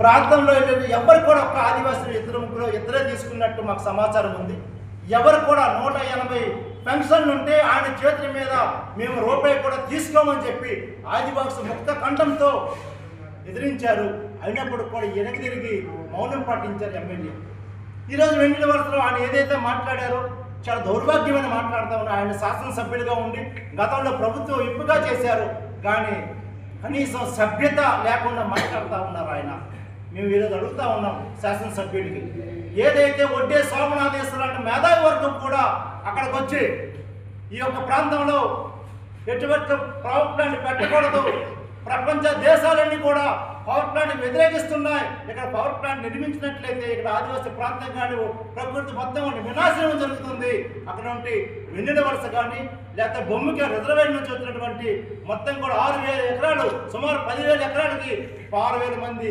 ప్రాంతంలో ఏంటంటే ఎవరు కూడా ఒక ఆదివాసులు ఇద్దరు ముగ్గురు ఇద్దరే తీసుకున్నట్టు మాకు సమాచారం ఉంది. ఎవరు కూడా నూట ఎనభై పెన్షన్లు ఉంటే ఆయన చేతుల మీద మేము రూపాయి కూడా తీసుకోమని చెప్పి ఆదివాసు ముక్త కంఠంతో ఎదిరించారు. అయినప్పుడు కూడా వెనక్కి తిరిగి మౌనం పాటించారు ఎమ్మెల్యే. ఈరోజు వెంకట వరసలో ఆయన ఏదైతే మాట్లాడారో చాలా దౌర్భాగ్యమైన మాట్లాడుతూ ఉన్నారు ఆయన శాసనసభ్యులుగా ఉండి గతంలో ప్రభుత్వం ఇప్పుగా చేశారు. కానీ కనీసం సభ్యత లేకుండా మాట్లాడుతూ ఉన్నారు ఆయన. మేము ఈరోజు అడుగుతా ఉన్నాం శాసనసభ్యుడికి. ఏదైతే ఒడ్డే సోమనాథేశ్వర అంటే మేధావి వర్గం కూడా అక్కడికి వచ్చి ఈ యొక్క ప్రాంతంలో ఎటువంటి పవర్ పెట్టకూడదు ప్రపంచ దేశాలన్నీ కూడా పవర్ ప్లాంట్ వ్యతిరేకిస్తున్నాయి. ఇక్కడ పవర్ ప్లాంట్ నిర్మించినట్లయితే ఇక్కడ ఆదివాసీ ప్రాంతం కానీ ప్రకృతి మొత్తం వినాశనం జరుగుతుంది. అక్కడ ఉంటే వెన్నెల వలస కానీ లేకపోతే బొమ్మకి రిజర్వేషన్ నుంచి వచ్చినటువంటి మొత్తం కూడా ఆరు వేల ఎకరాలు సుమారు పదివేల ఎకరాలకి ఆరు వేల మంది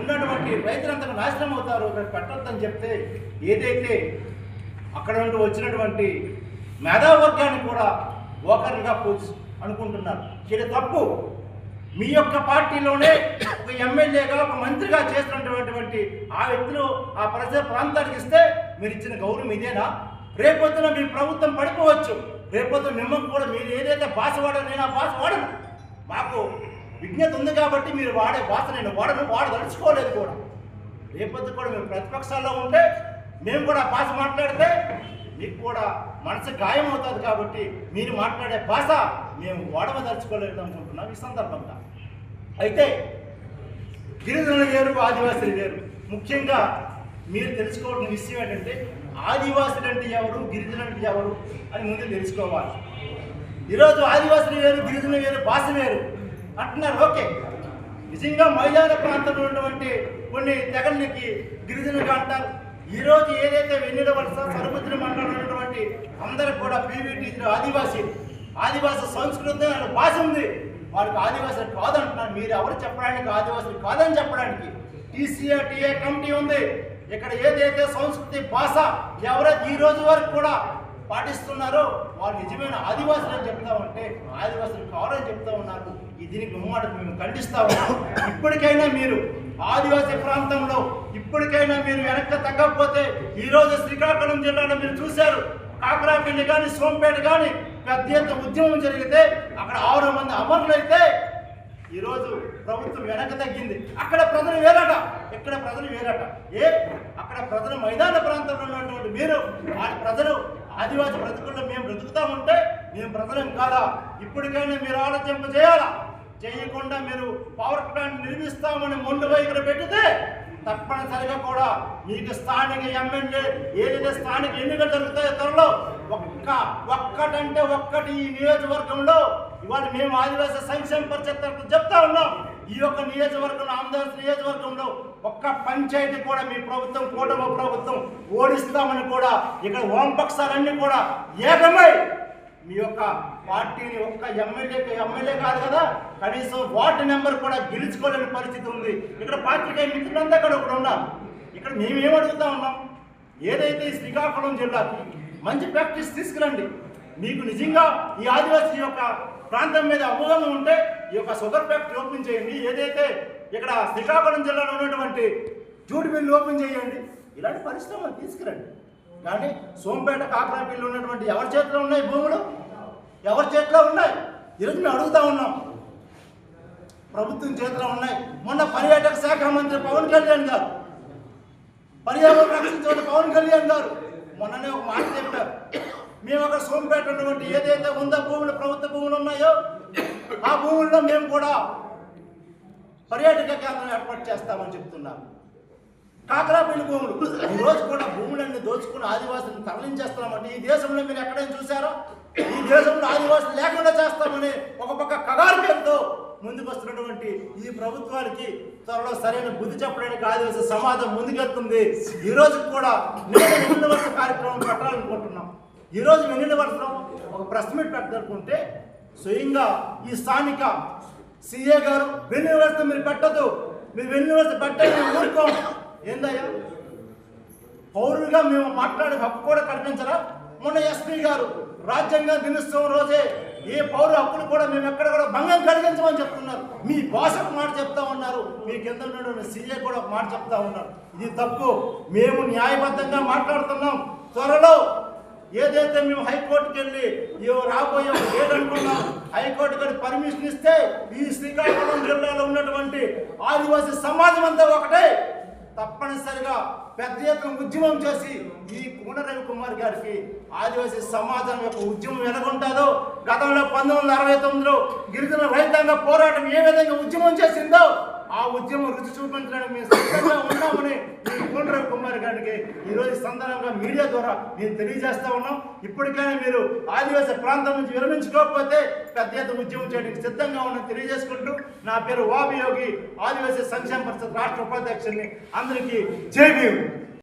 ఉన్నటువంటి రైతులంతా నాశనం అవుతారు. ఇక్కడ పెట్టొద్దని చెప్తే ఏదైతే అక్కడ నుండి వచ్చినటువంటి మేధావర్గాన్ని కూడా ఒకరిగా పూజ అనుకుంటున్నారు. ఇది తప్పు. మీ యొక్క పార్టీలోనే ఒక ఎమ్మెల్యేగా ఒక మంత్రిగా చేస్తున్నటువంటి ఆ వ్యక్తులు ఆ ప్రజల ప్రాంతానికి ఇస్తే మీరు ఇచ్చిన గౌరవం ఇదేనా? రేపొద్దున మీ ప్రభుత్వం పడిపోవచ్చు. రేపొద్దున మిమ్మల్ని కూడా మీరు ఏదైతే భాష వాడో నేను ఆ భాష వాడను మాకు విజ్ఞత ఉంది కాబట్టి మీరు వాడే భాష నేను వాడను వాడదలుచుకోలేదు కూడా. రేపొద్దు కూడా మేము ప్రతిపక్షాల్లో ఉంటే మేము కూడా భాష మాట్లాడితే మీకు కూడా మనసు గాయం అవుతుంది కాబట్టి మీరు మాట్లాడే భాష మేము వాడవదలుచుకోలేదు అనుకుంటున్నాం ఈ సందర్భంగా. అయితే గిరిజనులు వేరు ఆదివాసులు వేరు ముఖ్యంగా మీరు తెలుసుకోవాల్సిన విషయం ఏంటంటే ఆదివాసులు అంటే ఎవరు గిరిజనులు అంటే ఎవరు అని ముందు తెలుసుకోవాలి. ఈరోజు ఆదివాసులు వేరు గిరిజనులు వేరు భాష వేరు. అంటున్నారు ఓకే. నిజంగా మైదాన ప్రాంతంలో ఉన్నటువంటి కొన్ని తెగలకి గిరిజనులుగా అంటారు. ఈ రోజు ఏదైతే వెన్నెల వలస సరుముద్ర మండలం ఉన్నటువంటి అందరూ కూడా పీవీటీ ఆదివాసీ ఆదివాసీ సంస్కృతి అనే భాష ఉంది. వాళ్ళకి ఆదివాసులు కాదంటున్నారు మీరు ఎవరు చెప్పడానికి ఆదివాసులు కాదని చెప్పడానికి టీసీఏ టీఏ కమిటీ ఉంది. ఇక్కడ ఏదైతే సంస్కృతి భాష ఎవరైతే ఈ రోజు వరకు కూడా పాటిస్తున్నారో వారు నిజమైన ఆదివాసులు అని చెప్తా ఉంటే ఆదివాసులు కావాలని చెప్తా ఉన్నారు. ఈ దీనికి ముమ్మాట మేము ఖండిస్తా ఉన్నాం. ఇప్పటికైనా మీరు ఆదివాసీ ప్రాంతంలో ఇప్పటికైనా వెనక్కి ఈరోజు ఈ రోజు శ్రీకాకుళం జిల్లాలో మీరు చూశారు. కాకరాపల్లి కానీ సోంపేట కానీ పెద్ద ఎత్తున ఉద్యమం జరిగితే అక్కడ ఆరు మంది అమరులైతే ఈరోజు ప్రభుత్వం వెనక తగ్గింది. అక్కడ ప్రజలు వేరట. ఇక్కడ ప్రజలు వేరట. ఏ? అక్కడ ప్రజలు మైదాన ప్రాంతంలో ఉన్నటువంటి మీరు వాళ్ళ ప్రజలు ఆదివాసి బ్రతుకుల్లో మేము బ్రతుకుతా ఉంటే మేము ప్రజలం కాదా? ఇప్పటికైనా మీరు ఆలోచింప చేయాలా చేయకుండా మీరు పవర్ ప్లాంట్ నిర్మిస్తామని మొండు వైఖరి పెట్టితే తప్పనిసరిగా కూడా మీకు స్థానిక ఎమ్మెల్యే ఏదైతే స్థానిక ఎన్నికలు జరుగుతాయో త్వరలో ఒక్క ఒక్కటంటే ఒక్కటి ఈ నియోజకవర్గంలో ఇవాళ మేము ఆదివాసీ సంక్షేమ పరిషత్ తరఫున చెప్తా ఉన్నాం. ఈ యొక్క నియోజకవర్గంలో ఆంధ్రప్రదేశ్ నియోజకవర్గంలో ఒక్క పంచాయతీ కూడా మీ ప్రభుత్వం కూటమి ప్రభుత్వం ఓడిస్తామని కూడా ఇక్కడ ఓంపక్షాలన్నీ కూడా ఏకమై మీ యొక్క పార్టీని ఒక్క ఎమ్మెల్యే ఎమ్మెల్యే కాదు కదా కనీసం వార్డు నెంబర్ కూడా గెలుచుకోలేని పరిస్థితి ఉంది. ఇక్కడ పార్టీకి మిత్రులంతా అక్కడ ఒకటి ఉన్నాం ఇక్కడ మేమేం అడుగుతా ఉన్నాం? ఏదైతే ఈ శ్రీకాకుళం జిల్లాకి మంచి ప్రాక్టీస్ తీసుకురండి. మీకు నిజంగా ఈ ఆదివాసీ యొక్క ప్రాంతం మీద అవగాహన ఉంటే ఈ యొక్క షుగర్ ఫ్యాక్టరీ ఓపెన్ చేయండి. ఏదైతే ఇక్కడ శ్రీకాకుళం జిల్లాలో ఉన్నటువంటి జూట్ మిల్లు ఓపెన్ చేయండి. ఇలాంటి పరిశ్రమలు తీసుకురండి. కానీ సోంపేట కాకరాపల్లి ఉన్నటువంటి ఎవరి చేతిలో ఉన్నాయి భూములు? ఎవరి చేతిలో ఉన్నాయి? ఈరోజు మేము అడుగుతా ఉన్నాం. ప్రభుత్వం చేతిలో ఉన్నాయి. మొన్న పర్యాటక శాఖ మంత్రి పవన్ కళ్యాణ్ గారు పర్యావరణ రక్షించే పవన్ కళ్యాణ్ గారు మొన్ననే ఒక మాట చెప్పారు. మేము అక్కడ సోంపేట ఉన్నటువంటి ఏదైతే ఉందో భూములు ప్రభుత్వ భూములు ఉన్నాయో ఆ భూముల్లో మేము కూడా పర్యాటక కేంద్రం ఏర్పాటు చేస్తామని కాకరా పెళ్ళి భూములు. ఈ రోజు కూడా భూములన్నీ దోచుకుని ఆదివాసులను తరలించేస్తున్నామంటే ఈ దేశంలో మీరు ఎక్కడైనా చూశారో? ఈ దేశంలో ఆదివాసులు లేకుండా చేస్తామని ఒక పక్క కగారు పేరుతో ముందుకు వస్తున్నటువంటి ఈ ప్రభుత్వానికి త్వరలో సరైన బుద్ధి చెప్పడానికి ఆదివాసీ సమాజం ముందుకెళ్తుంది. ఈ రోజు కూడా నేను వరుస కార్యక్రమం పెట్టాలనుకుంటున్నాం. ఈ రోజు వెన్నుల వరుసలో ఒక ప్రెస్ మీట్ పెట్టాలనుకుంటే స్వయంగా ఈ స్థానిక సీఏ గారు వెన్నుల వరుస మీరు పెట్టదు మీరు వెన్నుల వరుస పెట్టని ఊరుకోం. ఏందయ్యా? పౌరులుగా మేము మాట్లాడే హక్కు కూడా కల్పించరా మొన్న ఎస్పీ గారు రాజ్యాంగం దినోత్సవం రోజే ఏ పౌర హక్కులు కూడా మేము ఎక్కడ కూడా భంగం కలిగించమని చెప్తున్నారు. మీ భాషకు మాట చెప్తా ఉన్నారు. మీ కింద ఉన్న సీఏ కూడా ఒక మాట చెప్తా ఉన్నారు. ఇది తప్పు. మేము న్యాయబద్ధంగా మాట్లాడుతున్నాం. త్వరలో ఏదైతే మేము హైకోర్టుకి వెళ్ళి ఇవో రాబోయే ఒక హైకోర్టు గారి పర్మిషన్ ఇస్తే ఈ శ్రీకాకుళం జిల్లాలో ఉన్నటువంటి ఆదివాసీ సమాజం అంతా ఒకటే. తప్పనిసరిగా పెద్ద ఎత్తున ఉద్యమం చేసి ఈ కూన రవి కుమార్ గారికి ఆదివాసీ సమాజం యొక్క ఉద్యమం ఎలాగుంటుందో గతంలో పంతొమ్మిది వందల అరవై తొమ్మిదిలో గిరిజన రైతాంగ పోరాటం ఏ విధంగా ఉద్యమం చేసిందో ఆ ఉద్యమం రుచి చూపించడానికి మేము సిద్ధంగా ఉన్నామని మీ కోన కుమార్ గారికి ఈరోజు సందర్భంగా మీడియా ద్వారా నేను తెలియజేస్తా ఉన్నాం. ఇప్పటికైనా మీరు ఆదివాసీ ప్రాంతం నుంచి విరమించుకోకపోతే పెద్ద ఎత్తున ఉద్యమం చేయడానికి సిద్ధంగా ఉన్నాం తెలియజేసుకుంటూ నా పేరు వాబి యోగి ఆదివాసీ సంక్షేమ పరిషత్ రాష్ట్ర ఉపాధ్యక్షుడిని అందరికీ జై భీమ్.